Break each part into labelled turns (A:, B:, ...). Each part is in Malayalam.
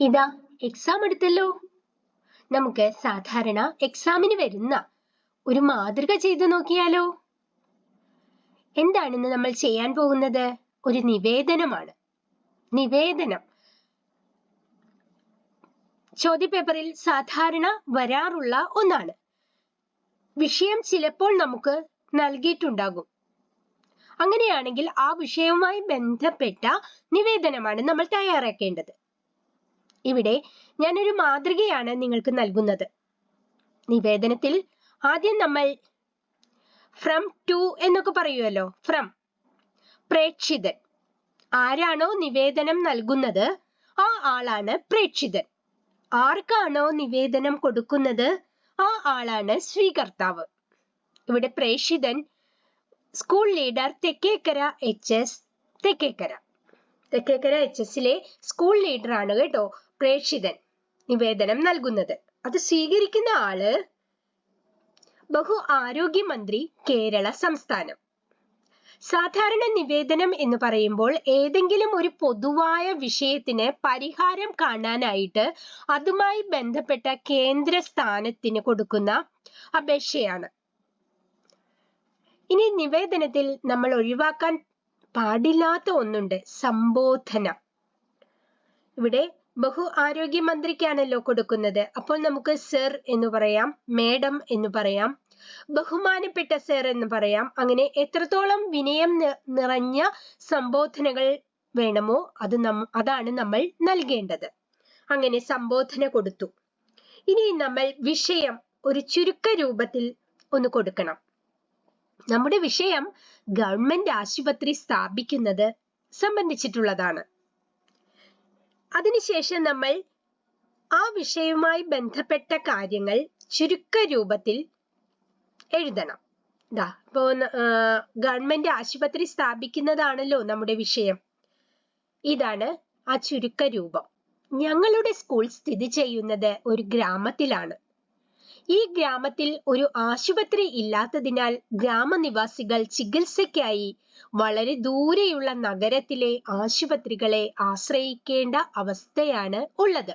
A: ഇതാ എക്സാം എടുത്തല്ലോ. നമുക്ക് സാധാരണ എക്സാമിന് വരുന്ന ഒരു മാതൃക ചെയ്തു നോക്കിയാലോ? എന്താണെന്ന് നമ്മൾ ചെയ്യാൻ പോകുന്നത്? ഒരു നിവേദനമാണ്. നിവേദനം. ചോദ്യപേപ്പറിൽ സാധാരണ വരാറുള്ള ഒന്നാണ്. വിഷയം ചിലപ്പോൾ നമുക്ക് നൽകിയിട്ടുണ്ടാകും. അങ്ങനെയാണെങ്കിൽ ആ വിഷയവുമായി ബന്ധപ്പെട്ട നിവേദനമാണ് നമ്മൾ തയ്യാറാക്കേണ്ടത്. ഇവിടെ ഞാനൊരു മാതൃകയാണ് നിങ്ങൾക്ക് നൽകുന്നത്. നിവേദനത്തിൽ ആദ്യം നമ്മൾ ഫ്രം ടു എന്നൊക്കെ പറയുമല്ലോ ഫ്രം. പ്രേക്ഷിതൻ. ആരാണോ നിവേദനം നൽകുന്നത് ആ ആളാണ് പ്രേക്ഷിതൻ. ആർക്കാണോ നിവേദനം കൊടുക്കുന്നത് ആ ആളാണ് സ്വീകർത്താവ്. ഇവിടെ പ്രേക്ഷിതൻ school leader Thekkekkara H S Thekkekkara. Thekkekkara H എസിലെ സ്കൂൾ ലീഡർ ആണ് കേട്ടോ. പ്രേക്ഷിതൻ നിവേദനം നൽകുന്നത്. അത് സ്വീകരിക്കുന്ന ആൾ ബഹു ആരോഗ്യമന്ത്രി കേരള സംസ്ഥാനം. സാധാരണ നിവേദനം എന്ന് പറയുമ്പോൾ ഏതെങ്കിലും ഒരു പൊതുവായ വിഷയത്തിന് പരിഹാരം കാണാനായിട്ട് അതുമായി ബന്ധപ്പെട്ട കേന്ദ്ര സ്ഥാനത്തിന് കൊടുക്കുന്ന അപേക്ഷയാണ്. ഇനി നിവേദനത്തിൽ നമ്മൾ ഒഴിവാക്കാൻ പാടില്ലാത്ത ഒന്നുണ്ട് സംബോധന. ഇവിടെ ബഹു ആരോഗ്യ മന്ത്രിക്കാണല്ലോ കൊടുക്കുന്നത്. അപ്പോൾ നമുക്ക് സർ എന്ന് പറയാം മേഡം എന്ന് പറയാം ബഹുമാനപ്പെട്ട സർ എന്ന് പറയാം. അങ്ങനെ എത്രത്തോളം വിനയം നിറഞ്ഞ സംബോധനകൾ വേണമോ അത് നം അതാണ് നമ്മൾ നൽകേണ്ടത്. അങ്ങനെ സംബോധന കൊടുത്തു. ഇനി നമ്മൾ വിഷയം ഒരു ചുരുക്ക രൂപത്തിൽ ഒന്ന് കൊടുക്കണം. നമ്മുടെ വിഷയം ഗവൺമെന്റ് ആശുപത്രി സ്ഥാപിക്കുന്നത് സംബന്ധിച്ചിട്ടുള്ളതാണ്. അതിനുശേഷം നമ്മൾ ആ വിഷയവുമായി ബന്ധപ്പെട്ട കാര്യങ്ങൾ ചുരുക്ക രൂപത്തിൽ എഴുതണം. ദാ ഇപ്പോ ഗവൺമെന്റ് ആശുപത്രി സ്ഥാപിക്കുന്നതാണല്ലോ നമ്മുടെ വിഷയം. ഇതാണ് ആ ചുരുക്ക രൂപം. ഞങ്ങളുടെ സ്കൂൾ സ്ഥിതി ചെയ്യുന്നത് ഒരു ഗ്രാമത്തിലാണ്. ഈ ഗ്രാമത്തിൽ ഒരു ആശുപത്രി ഇല്ലാത്തതിനാൽ ഗ്രാമനിവാസികൾ ചികിത്സയ്ക്കായി വളരെ ദൂരെയുള്ള നഗരത്തിലെ ആശുപത്രികളെ ആശ്രയിക്കേണ്ട അവസ്ഥയാണ് ഉള്ളത്.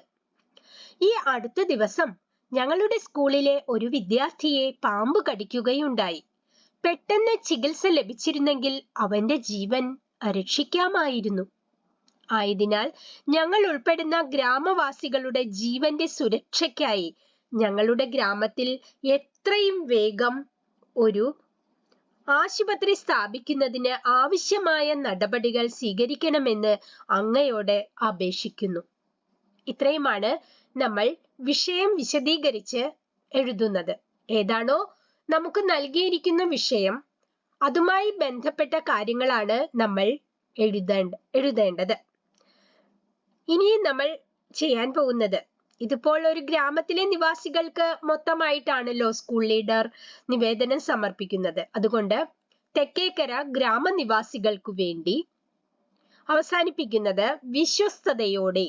A: ഈ അടുത്ത ദിവസം ഞങ്ങളുടെ സ്കൂളിലെ ഒരു വിദ്യാർത്ഥിയെ പാമ്പ് കടിക്കുകയുണ്ടായി. പെട്ടെന്ന് ചികിത്സ ലഭിച്ചിരുന്നെങ്കിൽ അവന്റെ ജീവൻ രക്ഷിക്കാമായിരുന്നു. ആയതിനാൽ ഞങ്ങൾ ഉൾപ്പെടുന്ന ഗ്രാമവാസികളുടെ ജീവന്റെ സുരക്ഷയ്ക്കായി ഞങ്ങളുടെ ഗ്രാമത്തിൽ എത്രയും വേഗം ഒരു ആശുപത്രി സ്ഥാപിക്കുന്നതിന് ആവശ്യമായ നടപടികൾ സ്വീകരിക്കണമെന്ന് അങ്ങയോട് അപേക്ഷിക്കുന്നു. ഇത്രയുമാണ് നമ്മൾ വിഷയം വിശദീകരിച്ച് എഴുതുന്നത്. ഏതാണോ നമുക്ക് നൽകിയിരിക്കുന്ന വിഷയം അതുമായി ബന്ധപ്പെട്ട കാര്യങ്ങളാണ് നമ്മൾ എഴുതേണ്ട എഴുതേണ്ടത്. ഇനി നമ്മൾ ചെയ്യാൻ പോകുന്നത് ഇതിപ്പോൾ ഒരു ഗ്രാമത്തിലെ നിവാസികൾക്ക് മൊത്തമായിട്ടാണല്ലോ സ്കൂൾ ലീഡർ നിവേദനം സമർപ്പിക്കുന്നത്. അതുകൊണ്ട് തെക്കേക്കര ഗ്രാമനിവാസികൾക്കു വേണ്ടി അവസാനിപ്പിക്കുന്നത് വിശ്വസ്തയോടെ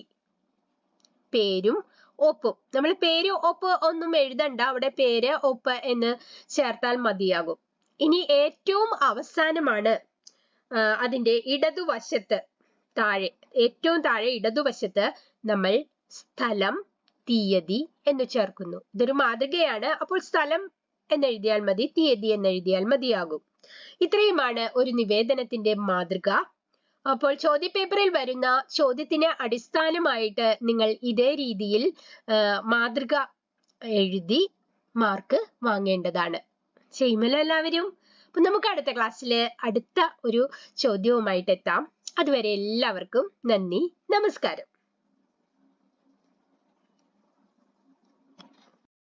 A: പേരും ഒപ്പ്. നമ്മൾ പേര് ഒപ്പ് ഒന്നും എഴുതണ്ട. അവിടെ പേര് ഒപ്പ് എന്ന് ചേർത്താൽ മതിയാകും. ഇനി ഏറ്റവും അവസാനമാണ് അതിന്റെ ഇടതുവശത്ത് താഴെ ഏറ്റവും താഴെ ഇടതുവശത്ത് നമ്മൾ സ്ഥലം തീയതി എന്ന് ചേർക്കുന്നു. ഇതൊരു മാതൃകയാണ്. അപ്പോൾ സ്ഥലം എന്നെഴുതിയാൽ മതി തീയതി എന്നെഴുതിയാൽ മതിയാകും. ഇത്രയുമാണ് ഒരു നിവേദനത്തിന്റെ മാതൃക. അപ്പോൾ ചോദ്യപേപ്പറിൽ വരുന്ന ചോദ്യത്തിന് അടിസ്ഥാനമായിട്ട് നിങ്ങൾ ഇതേ രീതിയിൽ മാതൃക എഴുതി മാർക്ക് വാങ്ങേണ്ടതാണ്. ചെയ്യുമല്ലോ എല്ലാവരും? അപ്പൊ നമുക്ക് അടുത്ത ക്ലാസ്സിൽ അടുത്ത ഒരു ചോദ്യവുമായിട്ട് എത്താം അതുവരെ എല്ലാവർക്കും നന്ദി നമസ്കാരം.